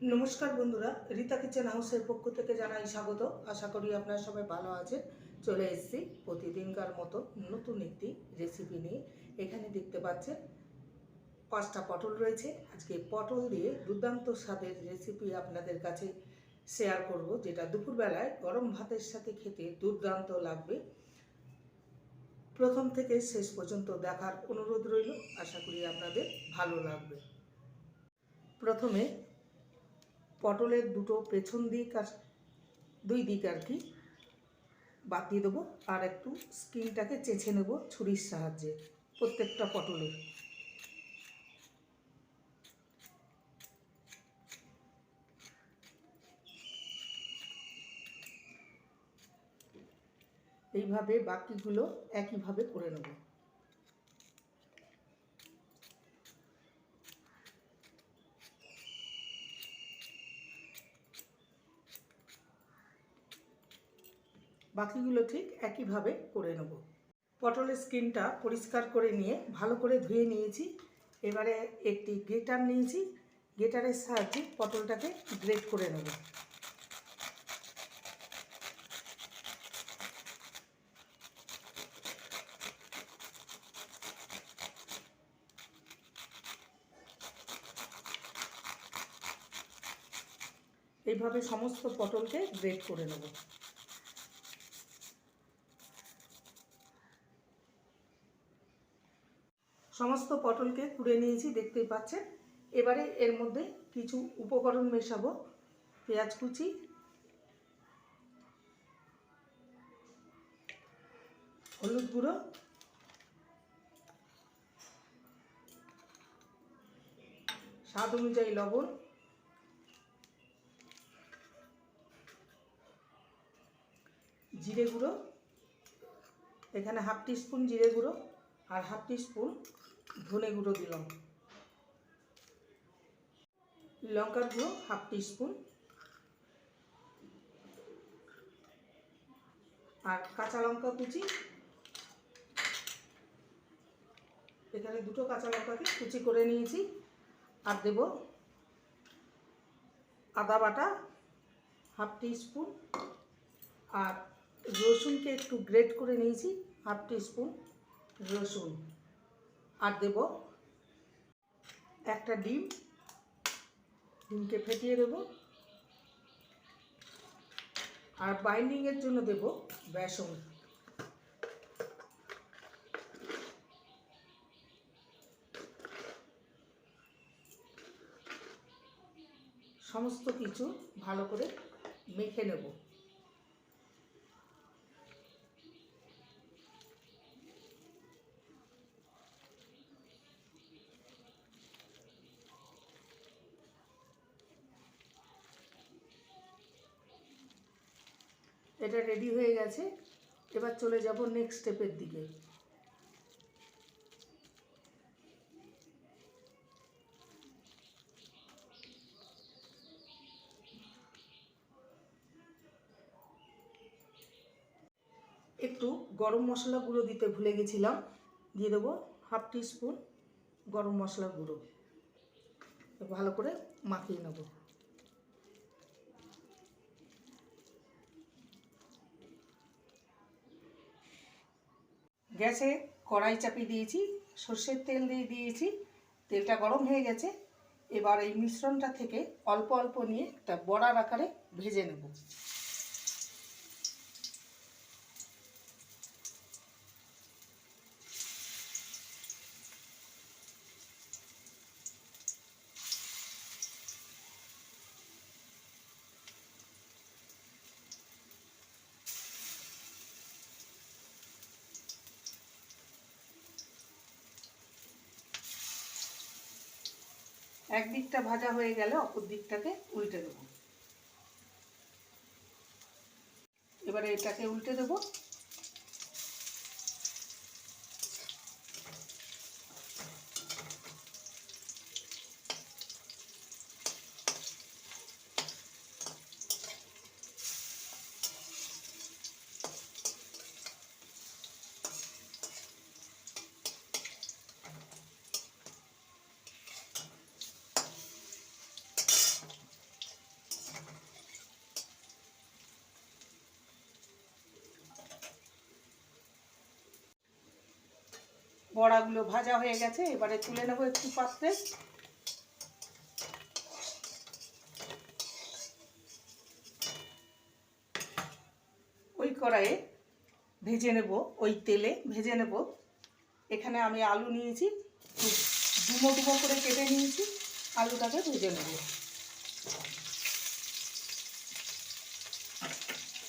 নমস্কার বন্ধুরা, রীতা কিচেন হাউসের পক্ষ থেকে জানাই স্বাগত। আশা করি আপনারা সবাই ভালো আছেন। চলে এসেছি প্রতিদিনকার মতো নতুন একটি রেসিপি নিয়ে। এখানে দেখতে পাচ্ছেন, পাঁচটা পটল রয়েছে। আজকে পটল দিয়ে দুর্দান্ত স্বাদের রেসিপি আপনাদের কাছে শেয়ার করব, যেটা দুপুরবেলায় গরম ভাতের সাথে খেতে দুর্দান্ত লাগবে। প্রথম থেকে শেষ পর্যন্ত দেখার অনুরোধ রইল। আশা করি আপনাদের ভালো লাগবে। প্রথমে পটলের দুটো পেছন দিক আর দুই দিক আর কি বাদ দিয়ে দেবো। আর একটু স্কিনটাকে চেঁচে নেব ছুরির সাহায্যে প্রত্যেকটা পটলের। এইভাবে বাকিগুলো একইভাবে করে নেব। বাকিগুলো ঠিক একইভাবে করে নেব। পটলের স্কিনটা পরিষ্কার করে নিয়ে ভালো করে ধুয়ে নিয়েছি। এবারে একটি গ্রেটার নিয়েছি। গ্রেটারের সাহায্যে পটলটাকে গ্রেট করে নেব। এইভাবে সমস্ত পটলকে গ্রেট করে নেব। সমস্ত পটলকে কুড়ে নিয়েছি, দেখতেই পাচ্ছেন। এবারে এর মধ্যে কিছু উপকরণ মেশাবো। পেঁয়াজ কুচি, হলুদ গুঁড়ো, স্বাদ অনুযায়ী লবণ, জিরে গুঁড়ো, এখানে হাফ স্পুন জিরে গুঁড়ো আর হাফ স্পুন ধনে গুঁড়ো দিলাম। লঙ্কার গুঁড়ো হাফ স্পুন আর কাঁচা লঙ্কা কুচি। এখানে দুটো কাঁচা লঙ্কাকে কুচি করে নিয়েছি। আর দেব আদা বাটা হাফ স্পুন আর রসুনকে একটু গ্রেট করে নিয়েছি হাফ স্পুন রসুন। আর দেব একটা ডিম। ডিমকে ফেটিয়ে দেব। আর বাইন্ডিংয়ের জন্য দেব বেসন। সমস্ত কিছু ভালো করে মেখে নেব। এটা রেডি হয়ে গেছে। এবার চলে যাব নেক্সট স্টেপের দিকে। একটু গরম মশলা গুঁড়ো দিতে ভুলে গেছিলাম। দিয়ে দেবো হাফ টি স্পুন গরম মশলা গুঁড়ো। ভালো করে মাখিয়ে নেব। গ্যাসে কড়াই চাপিয়ে দিয়েছি, সর্ষের তেল দিয়ে দিয়েছি, তেলটা গরম হয়ে গেছে। এবার এই মিশ্রণটা থেকে অল্প অল্প নিয়ে একটা বড়ার আকারে ভেজে নেব। এক দিকটা ভাজা হয়ে গেলে অপর দিকটাকে উল্টে দেবো। এবারে এটাকে উল্টে দেবো। বড়াগুলো ভাজা হয়ে গেছে, এবারে তুলে নেব একটু পাত্রে। ওই কড়াইয়ে ভেজে নেব, ওই তেলে ভেজে নেব। এখানে আমি আলু নিয়েছি, ডুমো ডুমো করে কেটে নিয়েছি, আলুটাকে ভেজে নেব।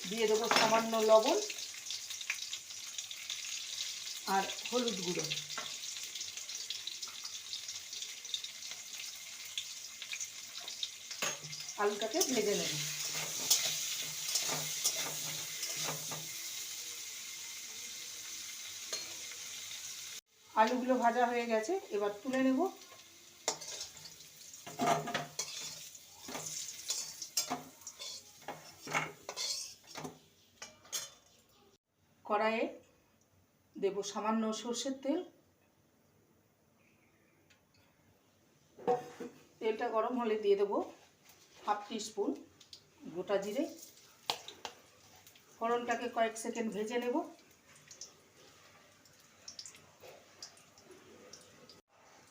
দিয়ে দেবো সামান্য লবণ। আর হলুদ গুঁড়ো। আলুটাকে ভেজে নেব। আলুগুলো ভাজা হয়ে গেছে এবার তুলে নেব। কড়াইয়ে দেব সামান্য সর্ষের তেল। তেলটা গরম হলে দিয়ে দেবো হাফ স্পুন গোটা জিরে। ফোড়নটাকে কয়েক সেকেন্ড ভেজে নেব।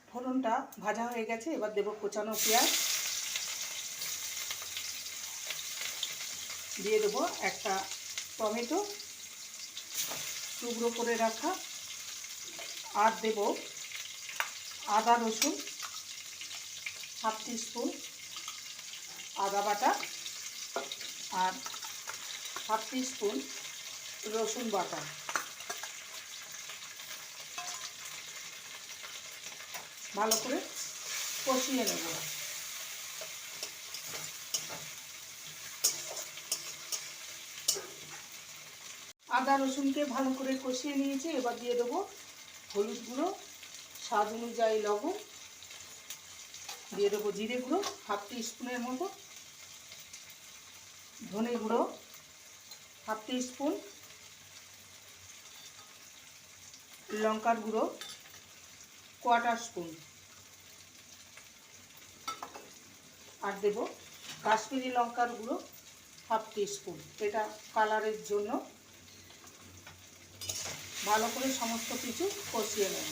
ফোড়নটা ভাজা হয়ে গেছে, এবার দেবো কোচানো পেঁয়াজ। দিয়ে দেবো একটা টমেটো। টুকরো করে রাখা। আর দেব আদা, রসুন, হাফ স্পুন আদা বাটা আর হাফ স্পুন রসুন বাটা। ভালো করে কষিয়ে নেব। আদা রসুনকে ভালো করে কষিয়ে নিয়েছি, এবার দিয়ে দেবো হলুদ গুঁড়ো, স্বাদ অনুযায়ী লবণ, দিয়ে দেবো জিরে গুঁড়ো, হাফ টি স্পুনের মতো, ধনে গুঁড়ো, হাফ টি স্পুন, লঙ্কার গুঁড়ো, কোয়াটার স্পুন। আর দেব কাশ্মীরি লঙ্কার গুঁড়ো, হাফ টি স্পুন। এটা কালারের জন্য ভালো করে সমস্ত কিছু কষিয়ে নেব।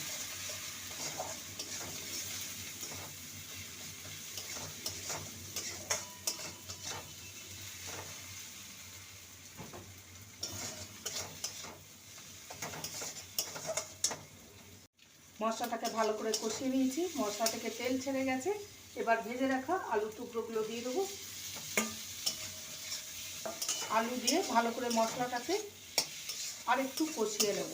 মশলাটাকে ভালো করে কষিয়ে নিয়েছি। মশলা থেকে তেল ছেড়ে গেছে। এবার ভেজে রাখা আলু টুকরোগুলো দিয়ে দেবো। আলু দিয়ে ভালো করে মশলাটাকে আর একটু কষিয়ে নেব।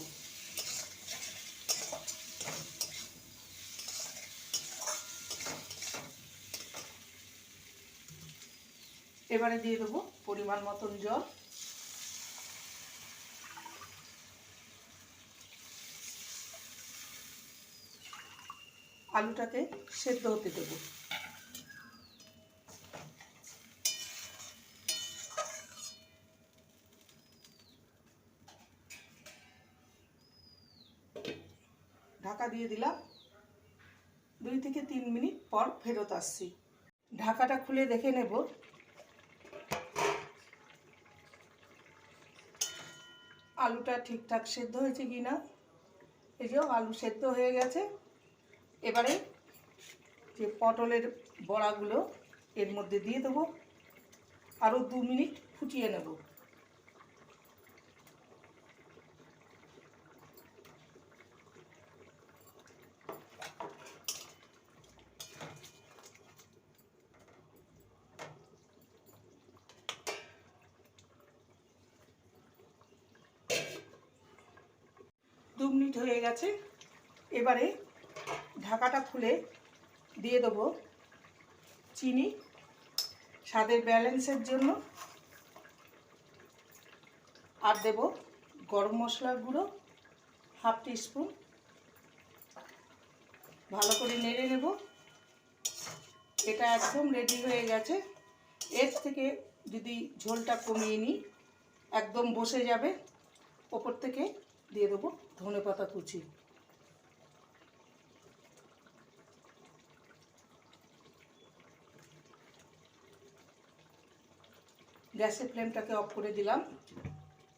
এবারে দিয়ে দেবো পরিমাণ মতন জল। আলুটাকে সেদ্ধ হতে দেব। দিয়ে দিলাম। দুই থেকে তিন মিনিট পর ফেরত আসছি। ঢাকাটা খুলে দেখে নেব। আলুটা ঠিকঠাক সেদ্ধ হয়েছে কি না এই যে আলু সেদ্ধ হয়ে গেছে। এবারে যে পটলের বড়াগুলো এর মধ্যে দিয়ে দেবো। আরও দু মিনিট ফুটিয়ে নেব। দু মিনিট হয়ে গেছে। এবারে ঢাকাটা খুলে দিয়ে দেবো চিনি, স্বাদের ব্যালেন্সের জন্য। আর দেব গরম মশলার গুঁড়ো, হাফ স্পুন। ভালো করে নেড়ে নেব। এটা একদম রেডি হয়ে গেছে। এর থেকে যদি ঝোলটা কমিয়ে নিই, একদম বসে যাবে। ওপর থেকে দিয়ে দেবো ধনে পাতা কুচি। গ্যাসের ফ্লেমটাকে অফ করে দিলাম।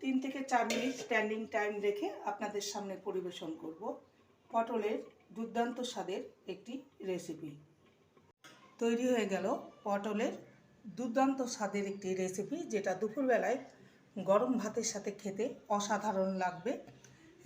তিন থেকে চার মিনিট স্ট্যান্ডিং টাইম রেখে আপনাদের সামনে পরিবেশন করব। পটলের দুর্দান্ত স্বাদের একটি রেসিপি। তৈরি হয়ে গেল পটলের দুর্দান্ত স্বাদের একটি রেসিপি, যেটা দুপুরবেলায় গরম ভাতের সাথে খেতে অসাধারণ লাগবে।